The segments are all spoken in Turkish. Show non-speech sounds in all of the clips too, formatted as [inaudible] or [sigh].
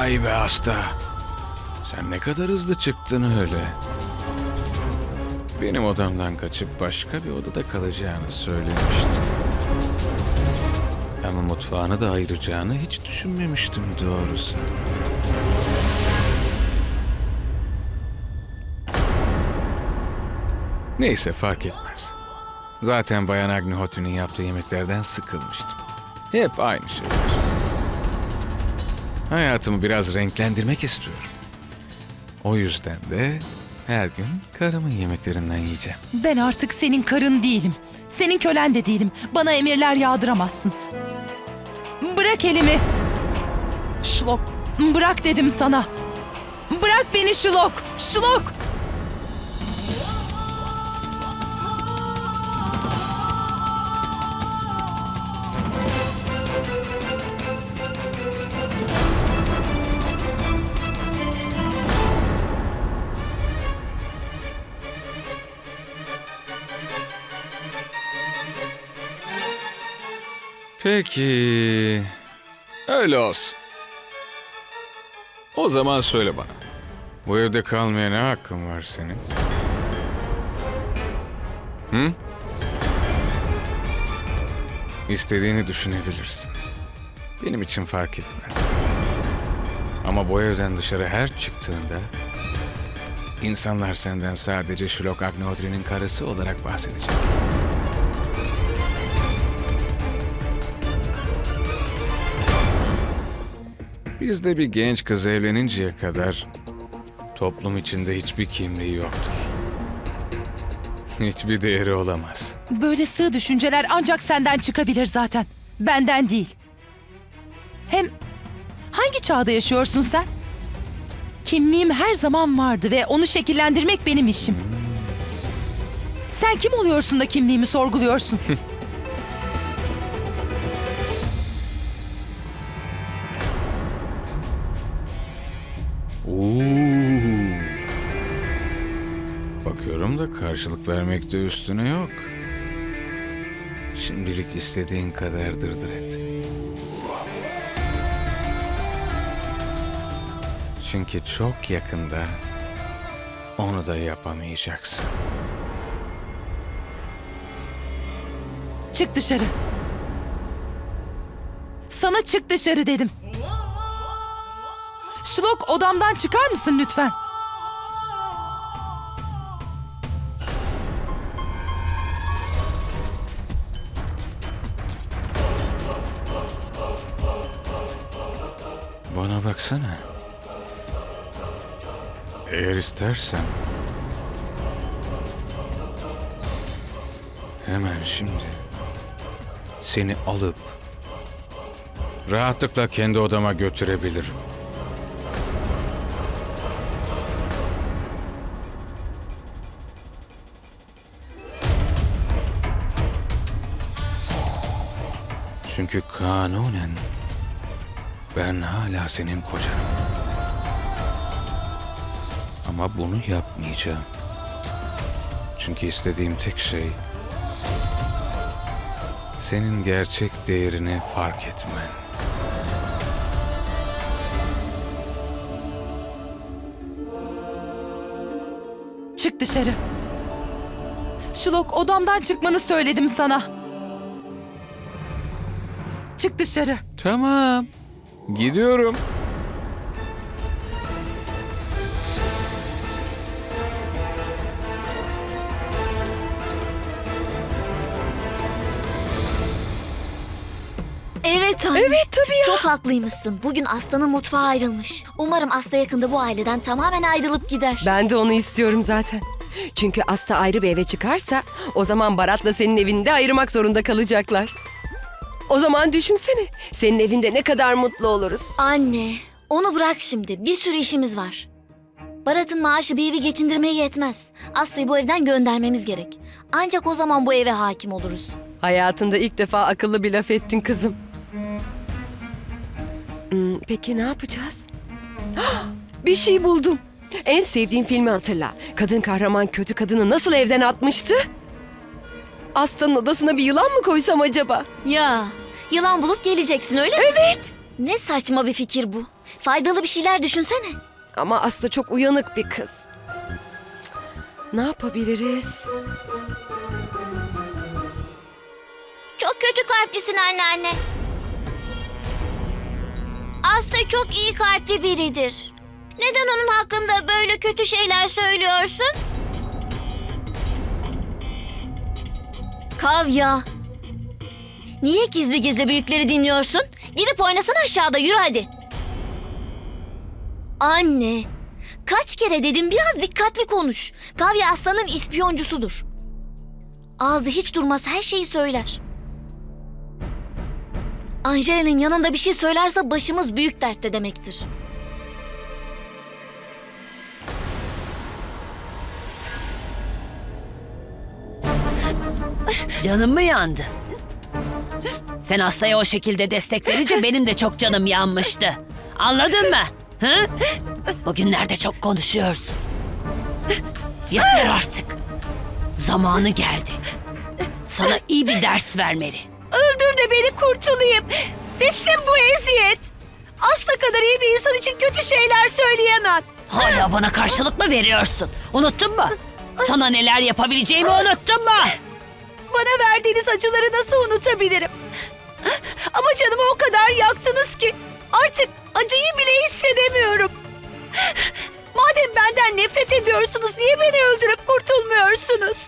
Vay be hasta. Sen ne kadar hızlı çıktın öyle. Benim odamdan kaçıp başka bir odada kalacağını söylemiştin. Ama mutfağını da ayıracağını hiç düşünmemiştim doğrusu. Neyse fark etmez. Zaten Bayan Agnihotri'nin yaptığı yemeklerden sıkılmıştım. Hep aynı şeyler. Hayatımı biraz renklendirmek istiyorum. O yüzden de her gün karımın yemeklerinden yiyeceğim. Ben artık senin karın değilim. Senin kölen de değilim. Bana emirler yağdıramazsın. Bırak elimi. Şlok, bırak dedim sana. Bırak beni Şlok. Şlok. Peki. Öyle olsun. O zaman söyle bana. Bu evde kalmaya ne hakkın var senin? Hı? İstediğini düşünebilirsin. Benim için fark etmez. Ama bu evden dışarı her çıktığında insanlar senden sadece Sherlock Agnotri'nin karısı olarak bahsedecek. Bizde bir genç kız evleninceye kadar toplum içinde hiçbir kimliği yoktur. Hiçbir değeri olamaz. Böyle sığ düşünceler ancak senden çıkabilir zaten. Benden değil. Hem hangi çağda yaşıyorsun sen? Kimliğim her zaman vardı ve onu şekillendirmek benim işim. Sen kim oluyorsun da kimliğimi sorguluyorsun? [laughs] karşılık vermekte üstüne yok. Şimdilik istediğin kadar dırdır. Çünkü çok yakında onu da yapamayacaksın. çık dışarı. Sana çık dışarı dedim. Şlok odamdan çıkar mısın lütfen? Baksana. Eğer istersen... Hemen şimdi... Seni alıp... Rahatlıkla kendi odama götürebilirim. Çünkü kanunen ben hala senin kocanım. Ama bunu yapmayacağım. Çünkü istediğim tek şey senin gerçek değerini fark etmen. Çık dışarı. Şlok odamdan çıkmanı söyledim sana. Çık dışarı. Tamam. Gidiyorum. Evet anne. Evet tabii ya. Çok haklıymışsın. Bugün Aslı'nın mutfağı ayrılmış. Umarım Aslı yakında bu aileden tamamen ayrılıp gider. Ben de onu istiyorum zaten. Çünkü Asta ayrı bir eve çıkarsa o zaman Barat'la senin evinde ayırmak zorunda kalacaklar. O zaman düşünsene. Senin evinde ne kadar mutlu oluruz. Anne, onu bırak şimdi. Bir sürü işimiz var. Barat'ın maaşı bir evi geçindirmeye yetmez. Aslı'yı bu evden göndermemiz gerek. Ancak o zaman bu eve hakim oluruz. Hayatında ilk defa akıllı bir laf ettin kızım. Hmm, peki ne yapacağız? Hah, bir şey buldum. En sevdiğim filmi hatırla. Kadın kahraman kötü kadını nasıl evden atmıştı? Aslanın odasına bir yılan mı koysam acaba? Ya, yılan bulup geleceksin öyle mi? Evet. Ne saçma bir fikir bu. Faydalı bir şeyler düşünsene. Ama Aslı çok uyanık bir kız. Ne yapabiliriz? Çok kötü kalplisin anneanne. Aslı çok iyi kalpli biridir. Neden onun hakkında böyle kötü şeyler söylüyorsun? Kavya. Niye gizli gizli büyükleri dinliyorsun? Gidip oynasana aşağıda yürü hadi. Anne. Kaç kere dedim biraz dikkatli konuş. Kavya aslanın ispiyoncusudur. Ağzı hiç durmaz her şeyi söyler. Angela'nın yanında bir şey söylerse başımız büyük dertte demektir. Canım mı yandı? Sen hastaya o şekilde destek verince benim de çok canım yanmıştı. Anladın mı? Hı? Bugünlerde çok konuşuyorsun. Yeter artık. Zamanı geldi. Sana iyi bir ders vermeli. Öldür de beni kurtulayım. Bitsin bu eziyet. Asla kadar iyi bir insan için kötü şeyler söyleyemem. Hala bana karşılık mı veriyorsun? Unuttun mu? Sana neler yapabileceğimi unuttun mu? Bana verdiğiniz acıları nasıl unutabilirim? Ama canımı o kadar yaktınız ki artık acıyı bile hissedemiyorum. Madem benden nefret ediyorsunuz niye beni öldürüp kurtulmuyorsunuz?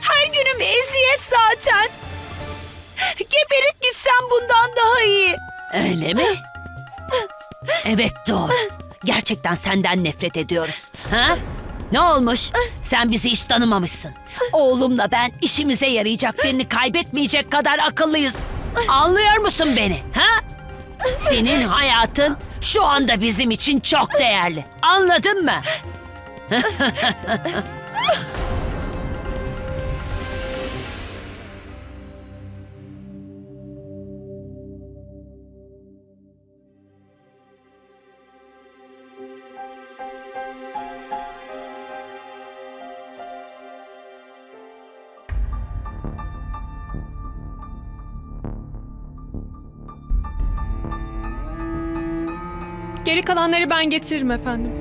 Her günüm eziyet zaten. Geberip gitsem bundan daha iyi. Öyle mi? Evet doğru. Gerçekten senden nefret ediyoruz. Ha? Ne olmuş? Sen bizi hiç tanımamışsın. Oğlumla ben işimize yarayacak birini kaybetmeyecek kadar akıllıyız. Anlıyor musun beni? Ha? Senin hayatın şu anda bizim için çok değerli. Anladın mı? Geri kalanları ben getiririm efendim.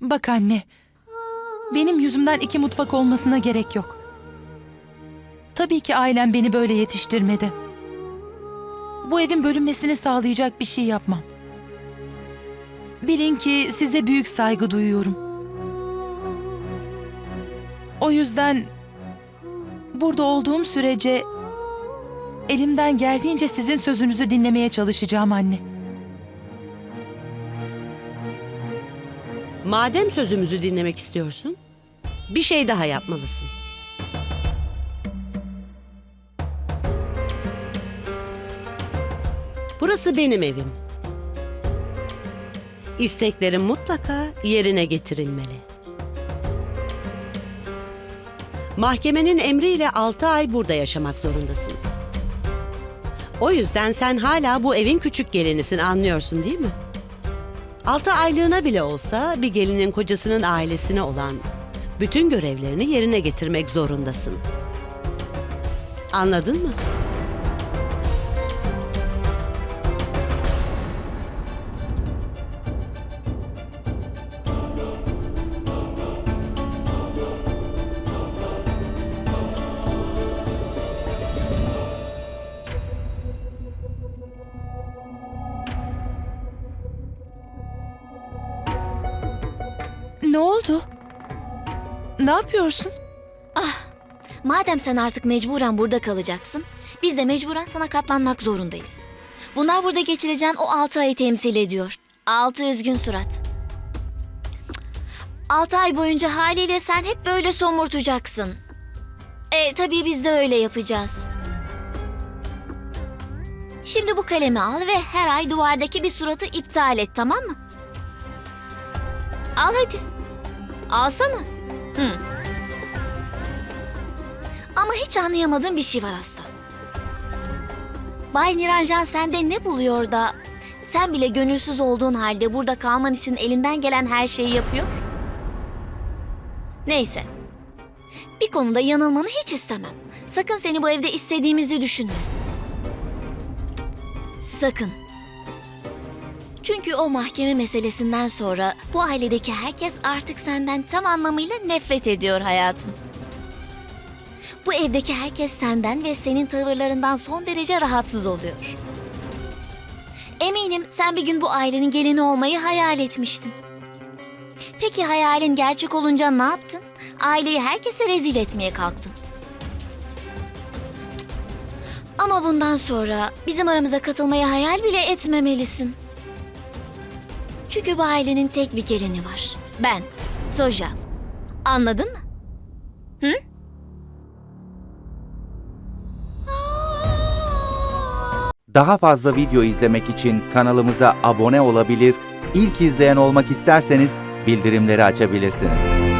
Bak anne. Benim yüzümden iki mutfak olmasına gerek yok. Tabii ki ailem beni böyle yetiştirmedi. Bu evin bölünmesini sağlayacak bir şey yapmam. Bilin ki size büyük saygı duyuyorum. O yüzden burada olduğum sürece elimden geldiğince sizin sözünüzü dinlemeye çalışacağım anne. Madem sözümüzü dinlemek istiyorsun, bir şey daha yapmalısın. Burası benim evim. İsteklerim mutlaka yerine getirilmeli. Mahkemenin emriyle 6 ay burada yaşamak zorundasın. O yüzden sen hala bu evin küçük gelinisin anlıyorsun değil mi? Altı aylığına bile olsa bir gelinin kocasının ailesine olan bütün görevlerini yerine getirmek zorundasın. Anladın mı? Ne yapıyorsun? Madem sen artık mecburen burada kalacaksın, biz de mecburen sana katlanmak zorundayız. Bunlar burada geçireceğin o altı ayı temsil ediyor. Altı üzgün surat. Altı ay boyunca haliyle sen hep böyle somurtacaksın. E tabii biz de öyle yapacağız. Şimdi bu kalemi al ve her ay duvardaki bir suratı iptal et tamam mı? Al hadi. Alsana. Hı. Ama hiç anlayamadığım bir şey var Asta. Bay Niranjan sende ne buluyor da sen bile gönülsüz olduğun halde burada kalman için elinden gelen her şeyi yapıyor? Neyse. Bir konuda yanılmanı hiç istemem. Sakın seni bu evde istediğimizi düşünme. Sakın. Çünkü o mahkeme meselesinden sonra bu ailedeki herkes artık senden tam anlamıyla nefret ediyor hayatım. Bu evdeki herkes senden ve senin tavırlarından son derece rahatsız oluyor. Eminim sen bir gün bu ailenin gelini olmayı hayal etmiştin. Peki hayalin gerçek olunca ne yaptın? Aileyi herkese rezil etmeye kalktın. Ama bundan sonra bizim aramıza katılmayı hayal bile etmemelisin. Çünkü bu ailenin tek bir gelini var. Ben, Soja. Anladın mı? Daha fazla video izlemek için kanalımıza abone olabilir, ilk izleyen olmak isterseniz bildirimleri açabilirsiniz.